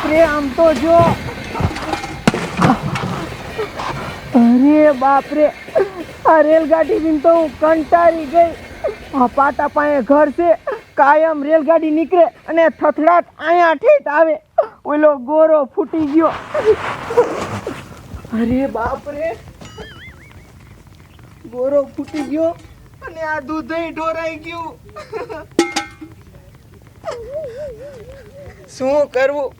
બાપરે આમ તો જો. અરે બાપરે, આ રેલગાડી તો હું કંટાળી ગઈ. આ પાટા પાસે ઘર છે, કાયમ રેલગાડી નીકળે અને થથડાટ અહીંયા ઠેઠ આવે. ઓલો ગોરો ફૂટી ગયો. અરે બાપરે. ગોરો ફૂટી ગયો અને આ દૂધય ઢોરાઈ ગયું. શું કરવું?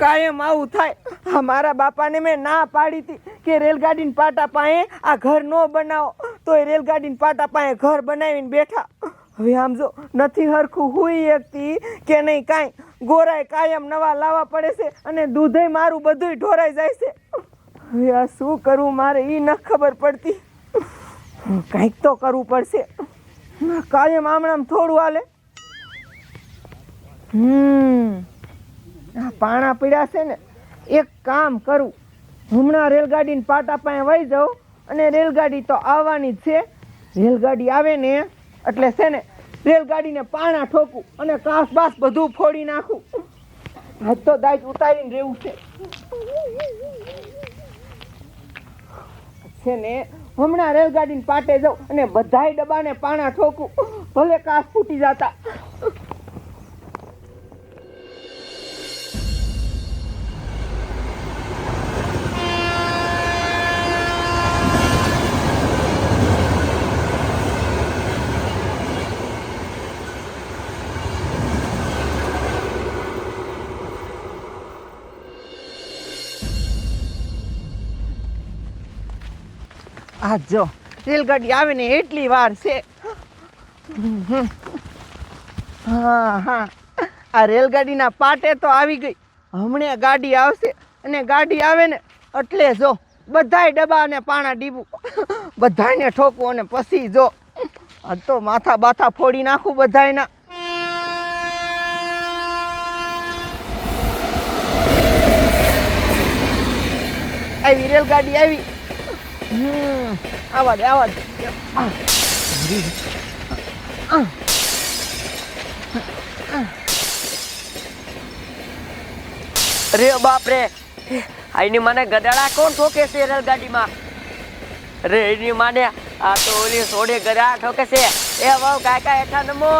કાયમ આવું થાય. મારા બાપાને મેં ના પાડી હતી કે રેલગાડીને પાટા પાસે આ ઘર ન બનાવો. તો એ રેલગાડીને પાટા પાસે ઘર બનાવીને બેઠા. હવે આમ જો નથી હરખું હુઈ એકતી કે નહીં કાંઈ. ગોરાય કાયમ નવા લાવવા પડે છે અને દૂધય મારું બધુંય ઢોરાઈ જાય છે. હવે આ શું કરવું મારે એ ન ખબર પડતી. કંઈક તો કરવું પડશે. કાયમ આમણામ થોડું હાલે. હમ. પાણા પીડ્યા છે ને, એક કામ કરું. હમણાં રેલગાડીને પાટા પાસે વહી જાઉં અને રેલગાડી તો આવવાની જ છે. રેલગાડી આવે ને, એટલે છે ને, રેલગાડીને પાણા ઠોકું અને કાસ બાસ બધું ફોડી નાખું. આજ તો દાજ ઉતારીને રહેવું છે. છે ને, હમણાં રેલગાડીને પાટે જાઉં અને બધાય ડબ્બાને પાણા ઠોકું. ભલે કાસ ફૂટી જતા. આ જો, રેલગાડી આવે ને એટલી વાર છે. હા હા. આ રેલગાડીના પાટે તો આવી ગઈ. હમણાં ગાડી આવશે અને ગાડી આવે ને એટલે જો, બધાય ડબ્બા અને પાણા ડીબું. બધાયને ઠોકવું અને પછી જો. આ તો માથા બાથા ફોડી નાખું બધાયના. આવી રેલગાડી આવી. આવા દે આવા દે અરે બાપ રે આઈની મને ગડાડા કોણ ઠોકે છે રેલગાડીમાં? રે એની માને આ તો ઓલી સોડે ગડા ઠોકે છે. એ વહુ કાકા એઠા નમો.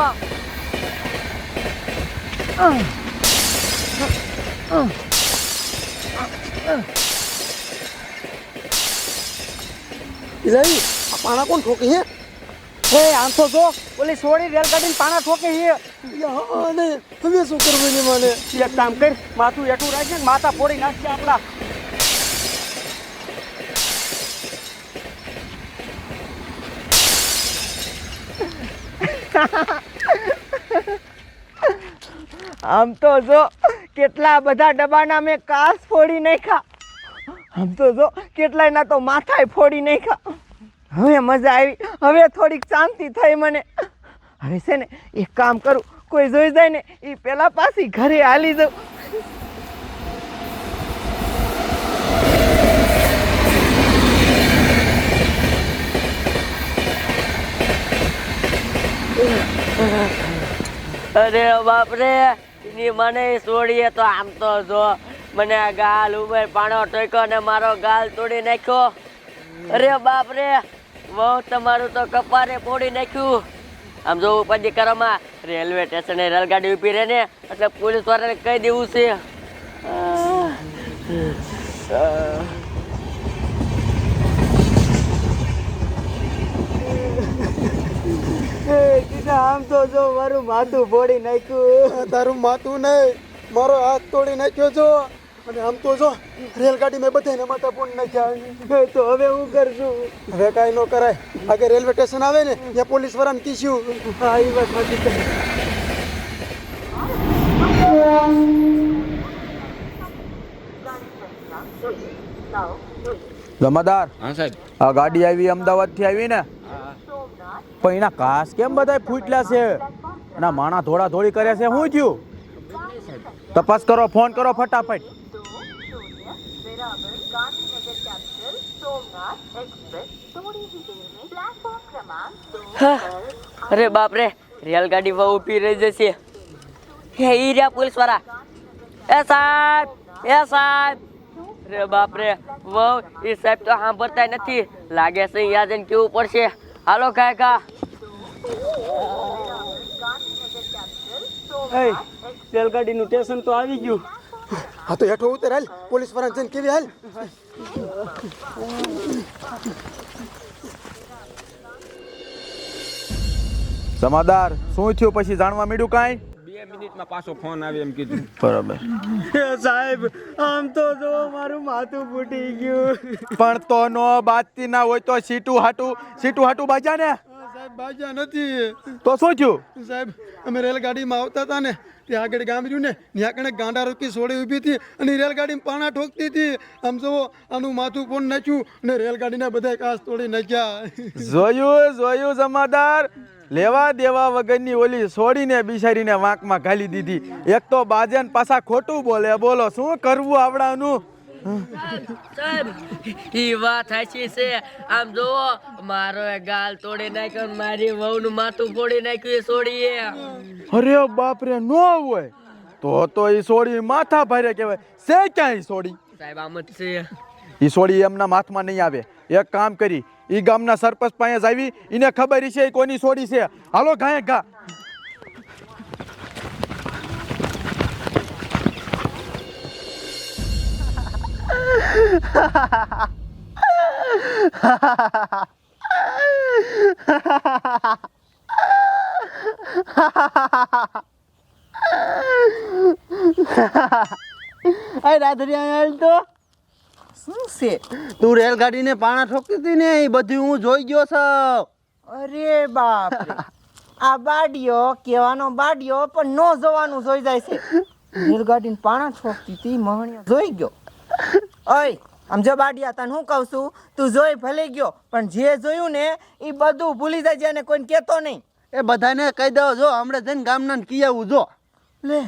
ઇલાઈ આ પાણા કોણ ઠોકે હે હે આમ તો જો ઓલી સોડી રેલગાડીને પાણા ઠોકે છે યા ને હવે શું કરવું ને મને એક કામ કર માથું એઠું રાખજે ને માથા ફોડી નાખજે આપણા આમ તો જો કેટલા બધા ડબ્બાના મેં કાસ ફોડી નાખ્યા આમ તો જો, કેટલાયના તો માથાય ફોડી નાખ્યા. હવે મજા આવી. હવે થોડીક શાંતિ થઈ મને. હવે છે ને, એક કામ કરું. કોઈ જોઈ જાય ને એ પેલા પાછી ઘરે હાલી જાઉં. અરે બાપરે, એની મને છોડીએ તો આમ તો જો. મને આ ગાલ ઉમેર પાણો ટેકો ને મારો ગાલ તોડી નાખ્યો. અરે બાપ રે બહુ તમારું તો કપારે ફોડી નાખ્યું. આમ જો પછી કરવામાં રેલવે સ્ટેશને રેલગાડી ઊભી રહે ને એટલે પોલીસ વાળાને કહી દેવું છે. આમ તો જો મારું માથું ફોડી નાખ્યું. તારું માથું નહીં મારો હાથ તોડી નાખ્યો છો. અને આમ તો જો રેલગાડી મેં બધાને માતા પૂન નાખ્યા. તો હવે હું કરશું? હવે કાંઈ ન કરાય. આગળ રેલવે સ્ટેશન આવે ને ત્યાં પોલીસ વાળાને કીશું હા એ વાત સાચી છે. જમાદાર હા સાહેબ. આ ગાડી આવી અમદાવાદથી આવી ને? પણ એના કાસ કેમ બધા ફૂટલા છે? એના માણા ધોળા ધોળી કરે છે. શું થયું? તપાસ કરો ફોન કરો ફટાફટ. અરે બાપ રે રેલગાડી બહુ ઊભી રહી જશે. હે ઈ રહ્યા પોલીસવાળા એ સાહેબ એ સાહેબ. રે બાપ રે વહુ એ સાહેબ તો સાંભળતા નથી. લાગે છે અહીંયા જઈને કેવું પડશે. હાલો કાકા રેલગાડીનું સ્ટેશન તો આવી ગયું. હા તો હેઠો ઉતર હાલ. પોલીસવાળા જઈને કેવી હાલ? સમાદાર શું થયું પછી? જાણવા મળ્યું કાંઈ? બે મિનિટમાં પાછો ફોન આવે એમ કીધું. બરાબર. સાહેબ આમ તો જો મારું માથું ફૂટી ગયું. પણ તો નો બાજતી ના હોય તો સીટું હાટું સીટું હાટું બાજા ને? સાહેબ બાજા નથી. તો શું થયું? સાહેબ અમે રેલગાડીમાં આવતા હતા ને ત્યાં આગળ ગામ રહ્યું ને ત્યાં કણે ગાંડા રૂપી સોળી ઊભી હતી અને રેલગાડી પાણા ઠોકતી હતી. આમ જુઓ, આનું માથું પણ નાખ્યું અને રેલગાડીના બધા કાચ તોડી નાખ્યા. જોયું જોયું જમાદાર? લેવા દેવા વગરની ઓલી છોડીને બિસારીને વાંકમાં ઘાલી દીધી. એક તો બાજે ને પાછા ખોટું બોલે. બોલો, શું કરવું આવડાનું? સાહેબ ઈ વાત સાચી છે. આમ જોવો મારો એ ગાલ તોડી નાખ્યો મારી વહુ નું માથું ફોડી નાખ્યું એ છોડીએ અરે બાપ રે નો હોય. તો તો ઈ સોડી માથા ભારે કહેવાય. છે ક્યાં ઈ સોડી? સાહેબ આમ જ છે. ઈ સોડી એમના માથમાં નહીં આવે. એક કામ કરી ઈ ગામના સરપંચ પાસે જ આવી એને ખબર છે કોની સોડી છે. હાલો ગાય ગા અરે રાધરિયા તો શું છે? તું રેલગાડીને પાણા ઠોકતી હતી ને, એ બધું હું જોઈ ગયો છું. અરે બાપ આ બાડિયો કેવાનો બાડિયો પણ નો જોવાનું જોઈ જાય છે. રેલગાડીને પાણા ઠોકતી હતી, મહણિયો જોઈ ગયો. ઓય આમ જો બાડિયા તને હું કહું છું તું જોઈ ભલે ગયો પણ જે જોયું ને એ બધું ભૂલી જાય અને કોઈને કહેતો નહીં. એ બધાને કહી દો જો હમણાં જઈને ગામના કી આવું જો. લે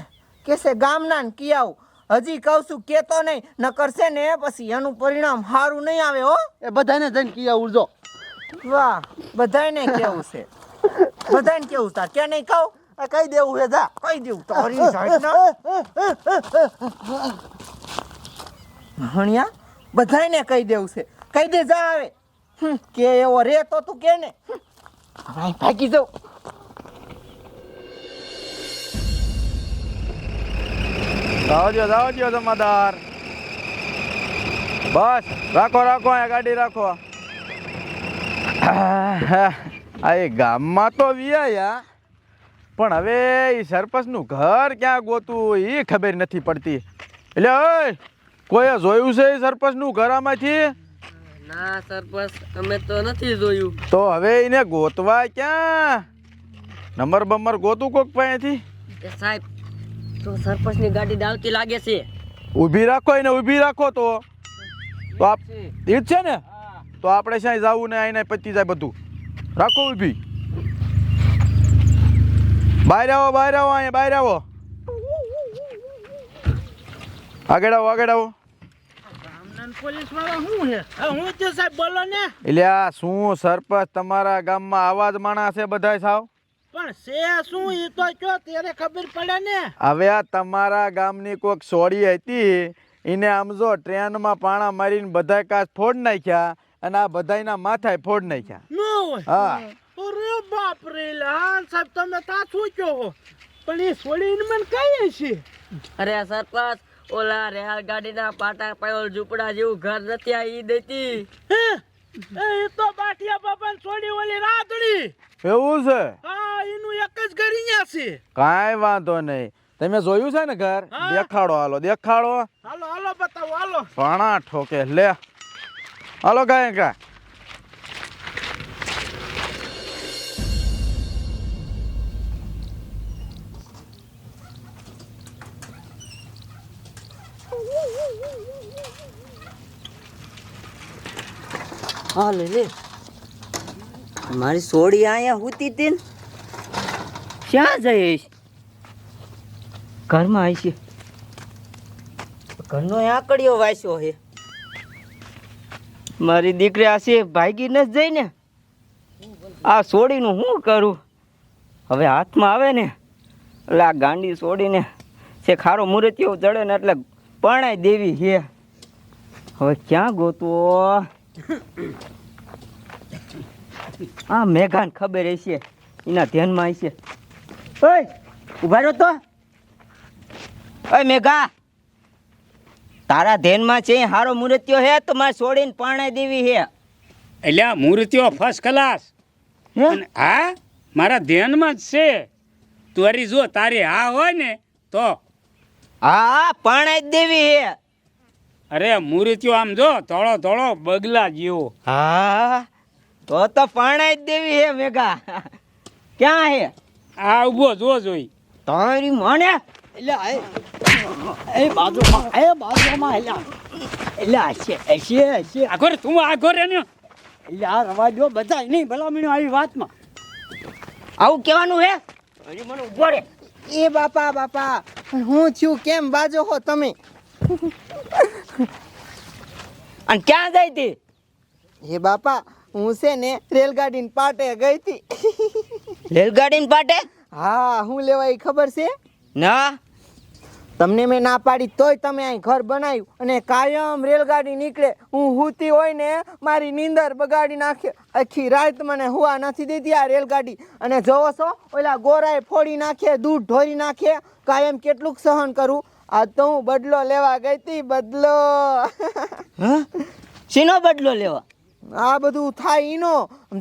કેસે ગામના કી આવું? હજી કહું છું કેતો નહીં ન કરશે ને પછી એનું પરિણામ સારું નહીં આવે હો. એ બધાને જઈને કી આવું જો. વાહ બધાને કેવું છે? બધાને કેવું તાર કે નહીં કહું? આ કહી દેવું હે જા. કહી દેવું તારી જાતના ભણ્યા? બધાને કહી દેવું છે. કહી દે, જા આવે કે એવો રે તો તું કે ને ભાગી જાઉં. આવજો આવજો જમાદાર. બસ, રાખો રાખો આ ગાડી રાખો. આ એ ગામમાં તો વિયા પણ હવે એ સરપંચનું ઘર ક્યાં ગોતું એ ખબર નથી પડતી. એટલે કોઈએ જોયું છે સરપંચનું ઘર આમાંથી ના સરપંચ અમે તો નથી જોયું. તો હવે એને ગોતવા ક્યાં? નંબર બંબર ગોતું કોક પાસેથી? સાહેબ તો સરપંચની ગાડી ડાલતી લાગે છે. ઊભી રાખો એને ઊભી રાખો તો. તો આપ ઈજ છે. ને? તો આપણે શ્યાંય જવું ને આઈને પતી જાય બધું. રાખો ઊભી. બહાર આવો બહાર આવો અહીંયા બહાર આવો. આગળ આવો આગળ આવો. એટલે આ શું સરપંચ તમારા ગામમાં આવા જ માણસ છે બધા સાવ? પણ સે શું એ તો કયો ત્યારે ખબર પડે ને. હવે આ તમારા ગામની કોઈક સોડી હતી એને આમ જો ટ્રેનમાં પાણા મારીને બધા કાચ ફોડ નાખ્યા અને આ બધાયના માથાએ ફોડ નાખ્યા. હા. અરે બાપ રે સાહેબ તમે તા શું કહો. પણ એ સોડીને મને કહીએ છે અરે સરપંચ ઓલા રેલ ગાડીના પાટા પાયોલ ઝૂંપડા જેવું ઘર નથી આ ઈ દેતી. હે? એ તો બાઠિયા બાપા છોડી ઓલી રાતડી એવું છે? હા એનું એક જ ઘર અહીંયા છે. કાંઈ વાંધો નહીં. તમે જોયું છે ને ઘર? દેખાડો હાલો દેખાડો. હાલો હાલો બતાવો હાલો. પાણા ઠોકે લે. હાલો કાંઈ કા હા લે લે. મારી સોડી અહીંયા હુતી હતી ને. ક્યાં જઈશ? ઘરમાં આવી છે. ઘરનો આંકડીઓ વાંચ્યો છે. મારી દીકરી આ છે ભાગી ન જઈ ને આ સોડીનું શું કરું? હવે હાથમાં આવે ને. એટલે આ ગાંડી સોડીને છે ખારો મૂર્તિઓ ચડે ને એટલે પરણાય દેવી હે. હવે ક્યાં ગોતવો? આ મેઘાન ખબર હશે. એના ધ્યાનમાં હશે. ઓય ઊભા રહ્યો તો. ઓય મેઘા. તારા ધ્યાનમાં છે હારો મૂર્તિઓ હે? તો મારે છોડીને પરણાય દેવી હે. એટલે આ મૂર્તિઓ ફર્સ્ટ ક્લાસ. હે? મારા ધ્યાનમાં જ છે. તું હરી જો તારી હા હોય ને તો હા પરણાય જ દેવી હે. અરે મૂર્તિઓ આમ જો ધોળો ધોળો બગલા જેવો. હા તો તો પરણાય જ દેવી હે મેઘા. ક્યાં હે? આ ઊભો જો જોઈ. તારી મને? એટલે એ બાજુમાં એ બાજુમાં એટલે એટલે હશે હશે હશે આગોર તું આગોર રે ને. એટલે આ રવા દો બધા નહીં ભલામણો આવી વાતમાં. આવું કહેવાનું હે? હજી મને ઊભો રે. એ બાપા બાપા હું થયું? કેમ બાજો હો તમે? અને ક્યાં ગઈ તી હે બાપા હું છે ને રેલગાડી પાટે ગઈ હતી. રેલગાડી પાટે? હા હું લેવાય ખબર છે? ના. તમને મેં ના પાડી તોય તમે અહીં ઘર બનાવ્યું અને કાયમ રેલગાડી નીકળે. હું હુતી હોય ને મારી નીંદર બગાડી નાખે. આખી રાત મને હુવા નથી દેતી આ રેલગાડી. અને જોવો છો ઓલા ગોરાએ ફોડી નાખે દૂધ ઢોરી નાખે. કાયમ કેટલુંક સહન કરું. આ તો હું બદલો લેવા ગઈ હતી બદલો. શીનો બદલો લેવા? આ બધું થાય ઈનો.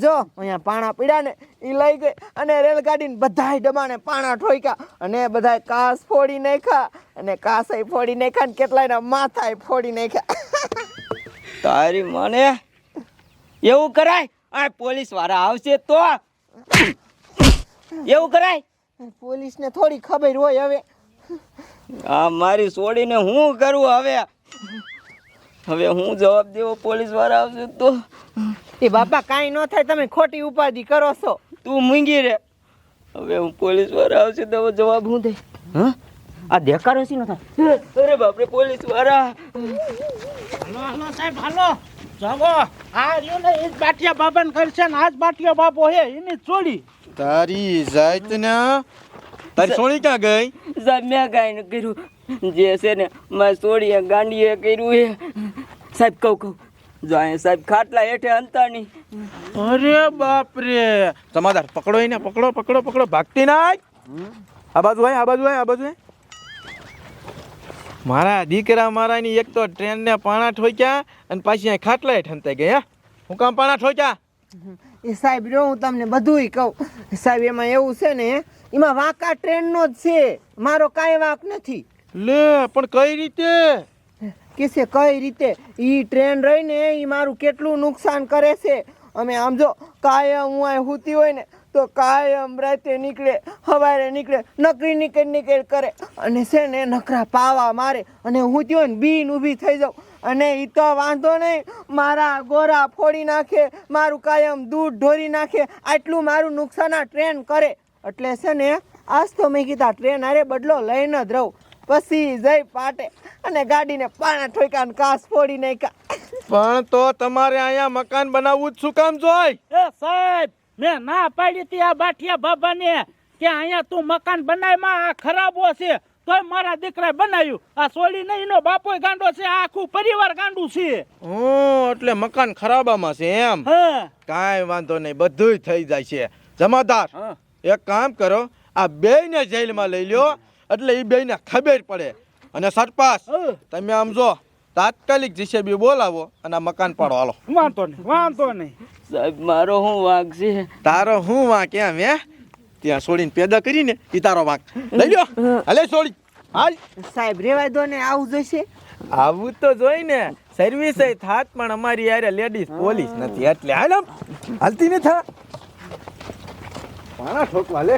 જો અહીંયા પાણા પીડ્યા ને એ લઈ ગઈ અને રેલગાડીને બધાય ડબ્બાને પાણા ઠોક્યા અને બધાય કાસ ફોડી નાખ્યા. અને કાસય ફોડી નાખ્યા ને કેટલાયના માથાય ફોડી નાખ્યા. તારી મને? એવું કરાય? આ પોલીસવાળા આવશે તો? એવું કરાય? પોલીસને થોડી ખબર હોય હવે. આ મારી છોડીને હું કરું હવે? હવે હું જવાબ દેવો પોલીસવાળા આવશે તો? એ બાપા કાંઈ ન થાય તમે ખોટી ઉપાધિ કરો છો. તું મૂંગી રે. હવે હું પોલીસવાળા આવશે તો જવાબ હું દે હા? આ દેખાડો છે ન થાય? અરે બાપરે પોલીસવાળા. હાલો હાલો સાહેબ હાલો. જાગો આ રહ્યો ને એ જ બાટિયા બાબાને કરશે ને આ જ બાટિયા બાપો હે એની ચોરી છોડી તારી જાત ને તારી ચોરી ક્યાં ગઈ? સાહેબ મેં કાંઈ ન કર્યું. જે છે ને મારી છોડીએ ગાંડીએ કર્યું એ સાહેબ કહું કહું. જાય સાહેબ ખાટલા હેઠે અંતાની અરે બાપ રે સમાધાર પકડો એને પકડો પકડો પકડો. ભાગતી ના આ બાજુ આય આ બાજુ આ બાજુ આય. મારા દીકરા મારાની એક તો ટ્રેનને પાણા ઠોક્યા અને પાછી અહીં ખાટલા ઠંતાઈ ગયા હા? હું કામ પાણા ઠોક્યા? એ સાહેબ જો હું તમને બધુંય કહું. સાહેબ એમાં એવું છે ને એમાં વાંકા ટ્રેનનો જ છે. મારો કાંઈ વાંક નથી. લે પણ કઈ રીતે? કેસે કઈ રીતે? એ ટ્રેન રહીને એ મારું કેટલું નુકસાન કરે છે? અમે આમ જો કાયમ હું અહીં હુતી હોય ને તો કાયમ રાતે નીકળે સવારે નીકળે નકરી નીકળ નીકળ કરે. અને છે ને નકરા પાવા મારે. અને હું ત્યો ને બીન ઊભી થઈ જાઉં. અને એ તો વાંધો નહીં મારા ગોરા ફોડી નાખે મારું કાયમ દૂધ ઢોરી નાખે આટલું મારું નુકસાન આ ટ્રેન કરે. એટલે છે ને આજ તો મેં કીધા ટ્રેન અરે બદલો લઈને જ રહું. પછી જઈ પાટે. અને ગાડીને પાણા ઠોકા ને કાસ ફોડી નાખ્યા. પણ તો તમારે અહીંયા મકાન બનાવવું જ શું કામ જોઈ સાહેબ મેં ના પાડી હતી આ બાઠિયા બાબાને કે અહીંયા તું મકાન બનાવમાં આ ખરાબો છે તોય મારા દીકરાએ બનાવ્યું. આ સોલી નહીં એનો બાપોય ગાંડો છે આખું પરિવાર ગાંડું છે. હું એટલે મકાન ખરાબામાં છે એમ. હા. કાંઈ વાંધો નહીં બધુંય થઈ જાય છે. જમાદાર હા. એક કામ કરો આ બેયને જેલમાં લઈ લ્યો એટલે એ બેયને ખબર પડે. અને સરપાસ. તમે આમ જો તાત્કાલિક જીસીબી બોલાવો અને આ મકાન પાડો. હાલો. વાંધો નહીં વાંધો નહીં. સાહેબ મારો હું વાંક છે? તારો હું વાંક એમ હે? ત્યાં છોડીને પેદા કરીને એ તારો વાંક. લઈ લો હાલે છોડી હાલ. સાહેબ રેવાય દો ને આવું જોઈશે? આવું તો જોઈ ને સર્વિસ થાત પણ અમારી યારે લેડીઝ પોલીસ નથી. એટલે હાલ હાલતી ને થા પાણા ઠોકવા લે.